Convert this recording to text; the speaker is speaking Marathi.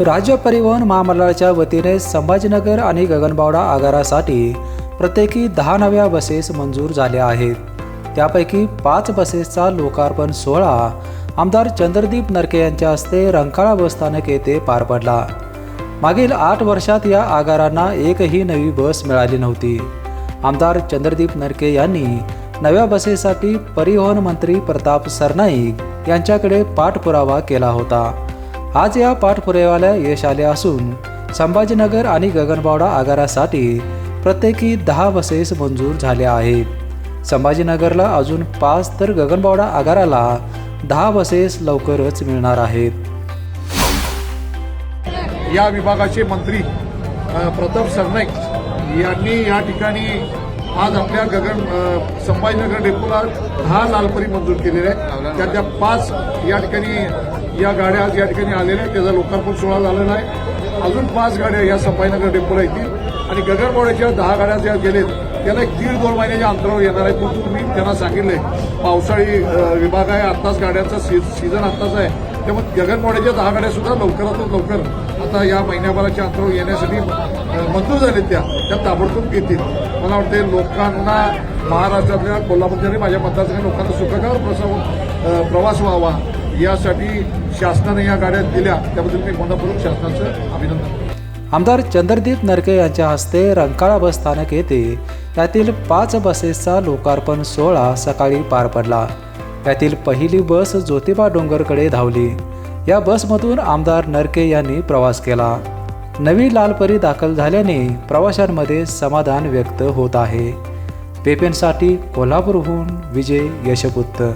राज्य परिवहन महामंडळाच्या वतीने संभाजीनगर आणि गगनबावडा आगारासाठी प्रत्येकी दहा नव्या बसेस मंजूर झाल्या आहेत. त्यापैकी पाच बसेसचा लोकार्पण सोहळा आमदार चंद्रदीप नरके यांच्या हस्ते रंकाळा बसस्थानक येथे पार पडला. मागील आठ वर्षात या आगारांना एकही नवी बस मिळाली नव्हती. आमदार चंद्रदीप नरके यांनी नव्या बसेसाठी परिवहन मंत्री प्रताप सरनाईक यांच्याकडे पाठपुरावा केला होता. आज या पाठपुराव्याला यश आले असून संभाजीनगर आणि गगनबावडा आगारासाठी प्रत्येकी दहा बसेस मंजूर झाल्या आहेत. संभाजीनगरला अजून पाच तर गगनबावडा आगाराला दहा बसेस लवकरच मिळणार आहेत. या विभागाचे मंत्री प्रताप सरनाईक यांनी या ठिकाणी आज आपल्या गगन संभाजीनगर डेपोला दहा लालपरी मंजूर केलेल्या आहेत. त्यातल्या पाच या ठिकाणी या गाड्या आज या ठिकाणी आलेल्या आहेत. त्याचा लोकार्पण सोहळा झालेला आहे. अजून पाच गाड्या या संभाजीनगर डेपोला येतील. आणि गगनबावड्याच्या दहा गाड्या ज्या गेलेत त्याला एक दीड दोन महिन्याच्या अंतरावर येणार आहे. परंतु मी त्यांना सांगितलंय पावसाळी विभाग आहे आत्ताच गाड्यांचा सी सीझन आत्ताच आहे. त्यामुळे गगनबावड्याच्या दहा गाड्या सुद्धा लवकरात लवकर आता या महिन्याभराच्या अंतरावर येण्यासाठी मंजूर झालेत त्या. त्या ताबडतोब येतील. मला वाटते लोकांना महाराष्ट्रातल्या कोल्हापूरच्या माझ्या मतदारसंघात लोकांना सुखकर प्रसव प्रवास व्हावा. यासाठी शासनाने या गाड्या दिल्या. त्याबद्दल मी मनपूर्वक शासनाचं अभिनंदन आमदार चंद्रदीप नरके यांच्या हस्ते रंकाळा बस स्थानक येथे यातील पाच बसेसचा लोकार्पण सोहळा सकाळी पार पडला. यातील पहिली बस ज्योतिबा डोंगरकडे धावली. या बसमधून आमदार नरके यांनी प्रवास केला. नवी लालपरी दाखल झाल्याने प्रवाशांमध्ये समाधान व्यक्त होत आहे. पेपेंसाठी कोल्हापूरहून विजय यशपुत्र